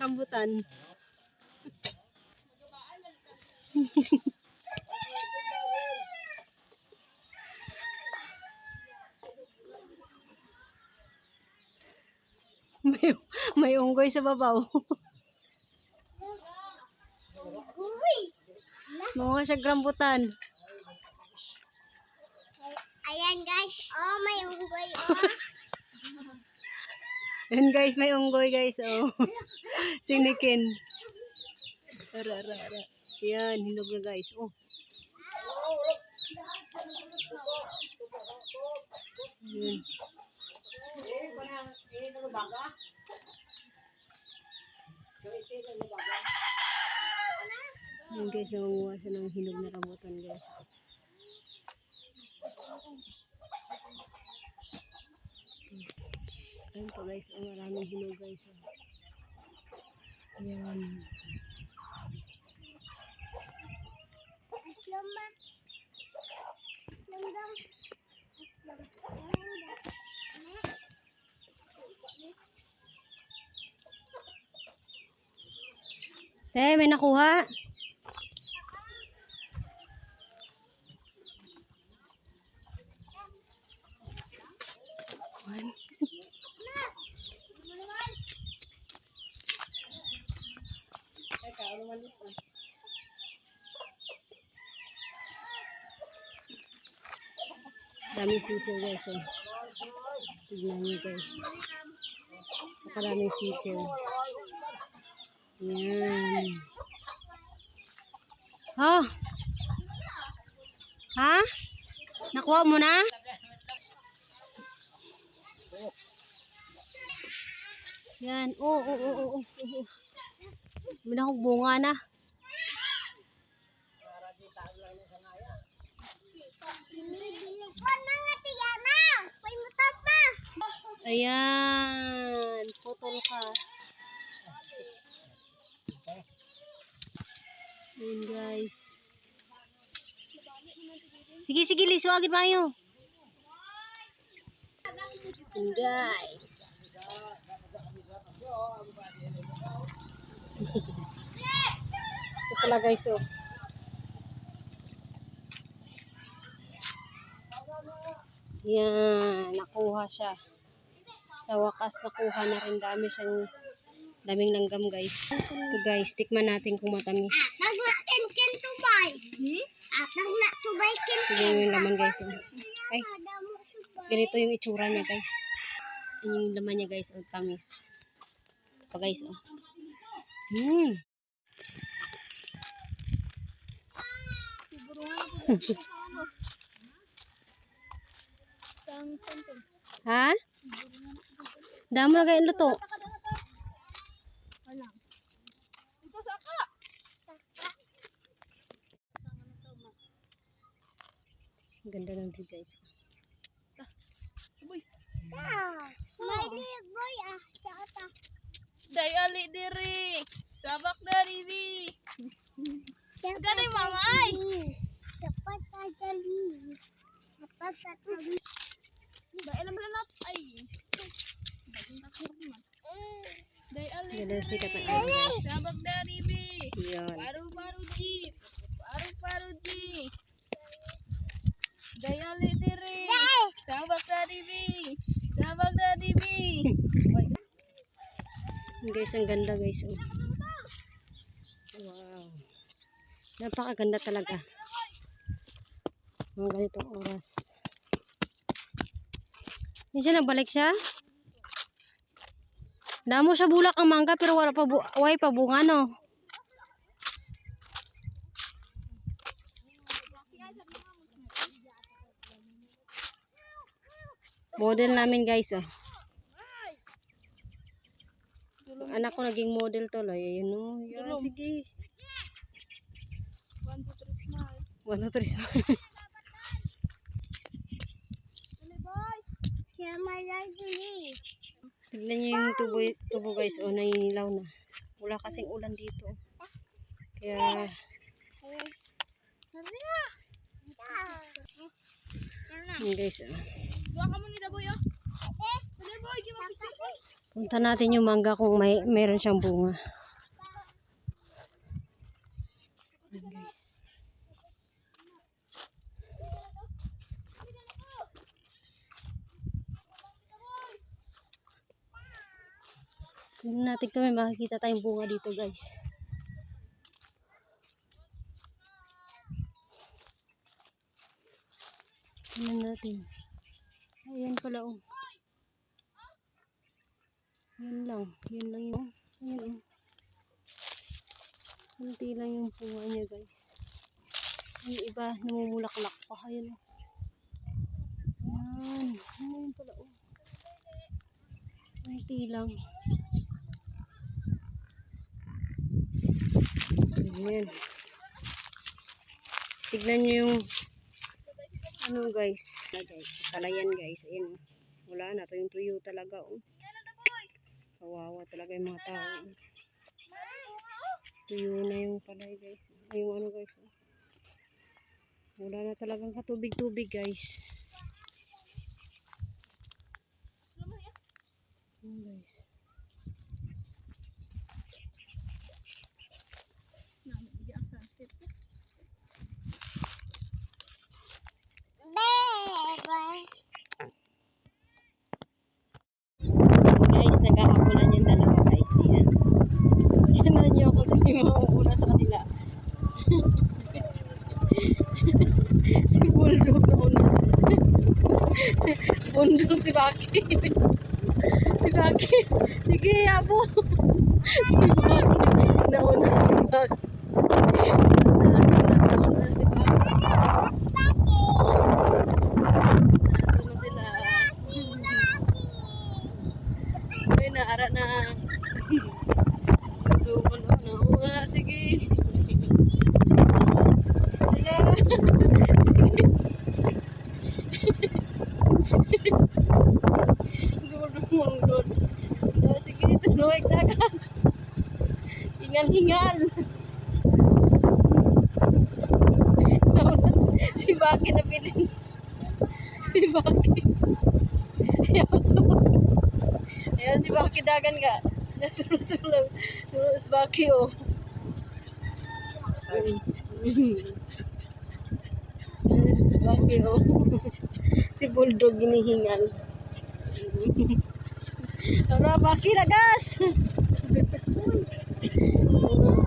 rambutan. may, may unggoy sa babaw. Mga siya rambutan. Ayan guys, oh may unggoy oh. Yan guys, may unggoy guys. Oh. Sinikin. Ara, ara, ara. Yan, hinog na guys. Oh. Yan. Yan guys, nangunguha siya ng hinog na rambutan guys. Ayun po guys, ang maraming hinog guys. oh. Yan. Aslam ma. Langgam. Eh, may nakuha. Daming sisiw guys. Oh. Tignan nyo guys. Napakaraming sisiw. Yan. Oh. Ha? Nakuha mo na? Yan. Oo, oo, oo, oo. oo. May nakong bunga na. Ayan. Putol ka. Ayan guys. Sige, sige, liswagin tayo. Ayan guys. Ito pala guys oh. Yan, nakuha siya. Sa wakas nakuha na rin dami siyang daming langgam guys. Ito guys, tikman natin kung matamis. Nag na ken ken tubay. Hmm? At nag na tubay ken Tignan yung laman guys. oh. Ay, subay. ganito yung itsura niya guys. Yung laman niya guys, ang tamis. Pa guys, oh. Hmm. ha? Damo na kayo luto. Ang ganda ng view guys. Ah, May liboy ah. Sa ata. Day ali diri. Gano'y mamay! Dapat tagali. Dapat satu Dahil naman na ay. Dahil alin. Gano'y sikat ng ayos. Sabag na ribi. Yun. Paru-paru jeep. baru baru jeep. Dahil alin diri. Sabag dari ribi. Sabag dari iya. ribi. Guys, ang ganda guys. Oh. Napakaganda talaga. Mga ganitong oras. Siya nabalik siya? Damo siya bulak ang mangga pero wala pa bu way pa bunga no. Model namin guys oh. Anak ko naging model to loy. Ayun oh. Yan, Tulong. sige. One, two, three, smile. One, two, three, smile. Tignan niyo yung tubo, tubo guys. O, naninilaw na. Wala kasing ulan dito. Kaya, Dali na. Ah. Guys. Oh. Punta natin yung mangga kung may meron siyang bunga. Tingnan natin may makikita tayong bunga dito guys. Tingnan natin. Ayan pala oh. Yan lang. Yan lang yung. Ayan oh. Kunti lang yung bunga niya guys. Yung iba namumulaklak pa. Ayan oh. Ayan. Ayan pala oh. Kunti lang. Ayan. Tignan nyo yung ano guys. Kalayan guys. Ayan. oh. Wala na. Ito yung tuyo talaga. Oh. Kawawa talaga yung mga tao. Tuyo na yung palay guys. Yung ano guys. oh. Wala na talagang katubig-tubig guys. Ayan, guys. Namin, di ang sunset. Bebe. Guys, naghahabulan yung dalawa guys. Ayan. Yan na kasi mauuna sa kanila. si Bulldog na. Bulldog si Baki. si Baki. Sige, abo. si Baki. Nauna si Baki. Nauna si Baki. Nauna sila. Ay, naara na. Lumo na. Nauna. Sige. Sige. Dudong dud. Ah, Sige, tuloy dagat. Nauna. Si Baki na pilin. Si Baki. Ayan si Baki dagan ka. Natulog-tulog. Tulog si Baki oh. Si Baki oh. si Bulldog ginihingal. Tara Baki lagas. Thank you.